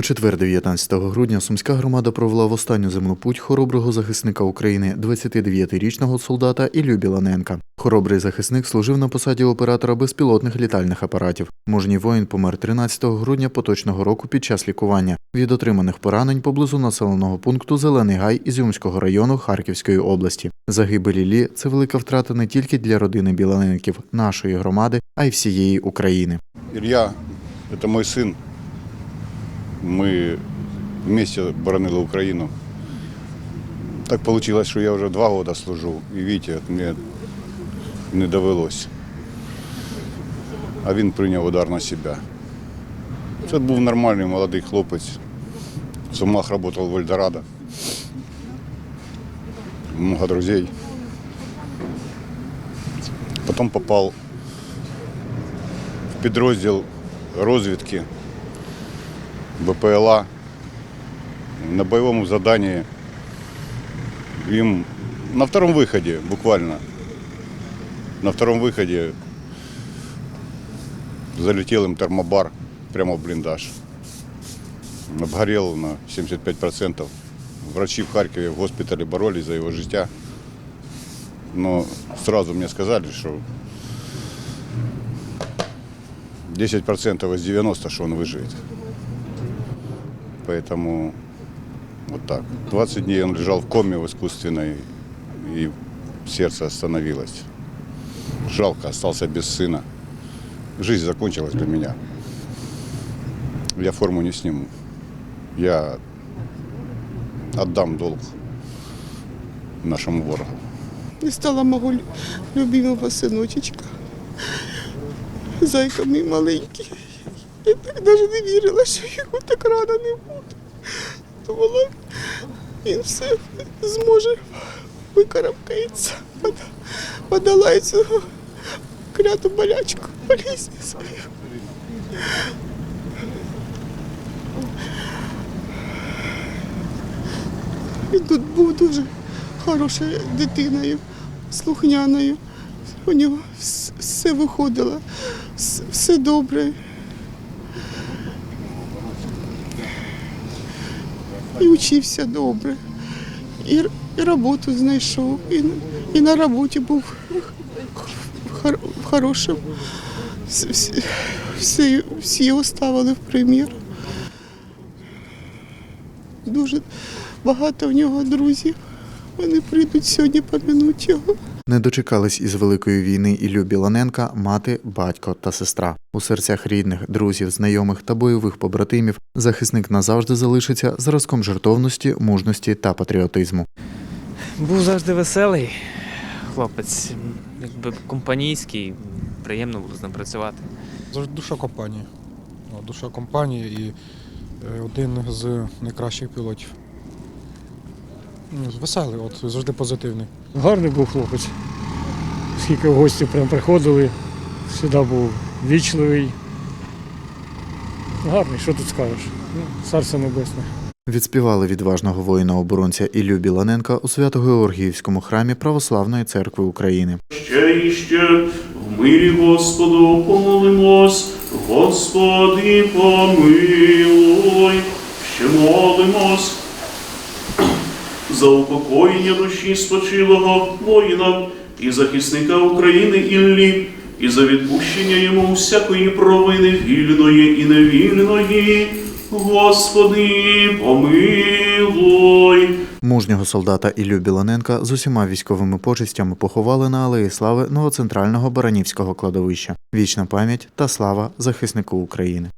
У четвер, 19 грудня, сумська громада провела в останню земну путь хороброго захисника України, 29-річного солдата Іллю Біланенка. Хоробрий захисник служив на посаді оператора безпілотних літальних апаратів. Мужній воїн помер 13 грудня поточного року під час лікування від отриманих поранень поблизу населеного пункту Зелений Гай Ізюмського району Харківської області. Загибель Іллі – це велика втрата не тільки для родини Біланенків, нашої громади, а й всієї України. Илья – это мой сын. Мы вместе боронили Украину. Так получилось, що я вже два роки служу. І от мені не довелось. А він прийняв удар на себе. Це був нормальний молодий хлопець. Сумах працював в Ельдорадо. Много друзей. Потом попал в підрозділ розвідки БПЛА на бойовому заданні. Їм на втором виході, буквально, на втором виході залетел им термобар прямо в блиндаж. Обгорел на 75%. Врачи в Харькове в госпитале боролись за его життя. Но сразу мне сказали, что 10% из 90, что он выживет. Поэтому вот так. 20 дней он лежал в коме в искусственной, и сердце остановилось. Жалко, остался без сына. Жизнь закончилась для меня. Я форму не сниму. Я отдам долг нашему ворогу. Не стала мого лю- любимого синочечка. Зайка мій маленький. Я так навіть не вірила, що його так рано не буде. Думала, він все зможе викарабкається, подолає цю кляту болячку болізні свою. Він тут був дуже хорошою дитиною, слухняною. У нього все виходило, все добре. І вчився добре. І, і роботу знайшов, і, і на роботі був хор, хорошим. Всі, всі, всі його ставили в примір. Дуже багато в нього друзів. Вони прийдуть сьогодні помінуть його. Не дочекались із великої війни Іллю Біланенка мати, батько та сестра. У серцях рідних, друзів, знайомих та бойових побратимів захисник назавжди залишиться зразком жертовності, мужності та патріотизму. Був завжди веселий хлопець, якби компанійський, приємно було з ним працювати. Завжди душа компанії. Душа компанії і е, один з найкращих пілотів. Ну, Веселий, от завжди позитивний. Гарний був хлопець. Скільки в гості прям приходили, завжди був вічливий. Гарний, що тут скажеш? Ну, Царство небесне. Відспівали відважного воїна-оборонця Іллю Біланенка у Свято-Георгіївському храмі Православної церкви України. Ще і ще в мирі Господу помолимось, Господи помилуй, ще молимось за упокоєння душі спочилого воїна і захисника України Іллі, і за відпущення йому всякої провини вільної і невільної. Господи, помилуй. Мужнього солдата Іллю Біланенка з усіма військовими почестями поховали на Алеї Слави новоцентрального Баранівського кладовища. Вічна пам'ять та слава захиснику України.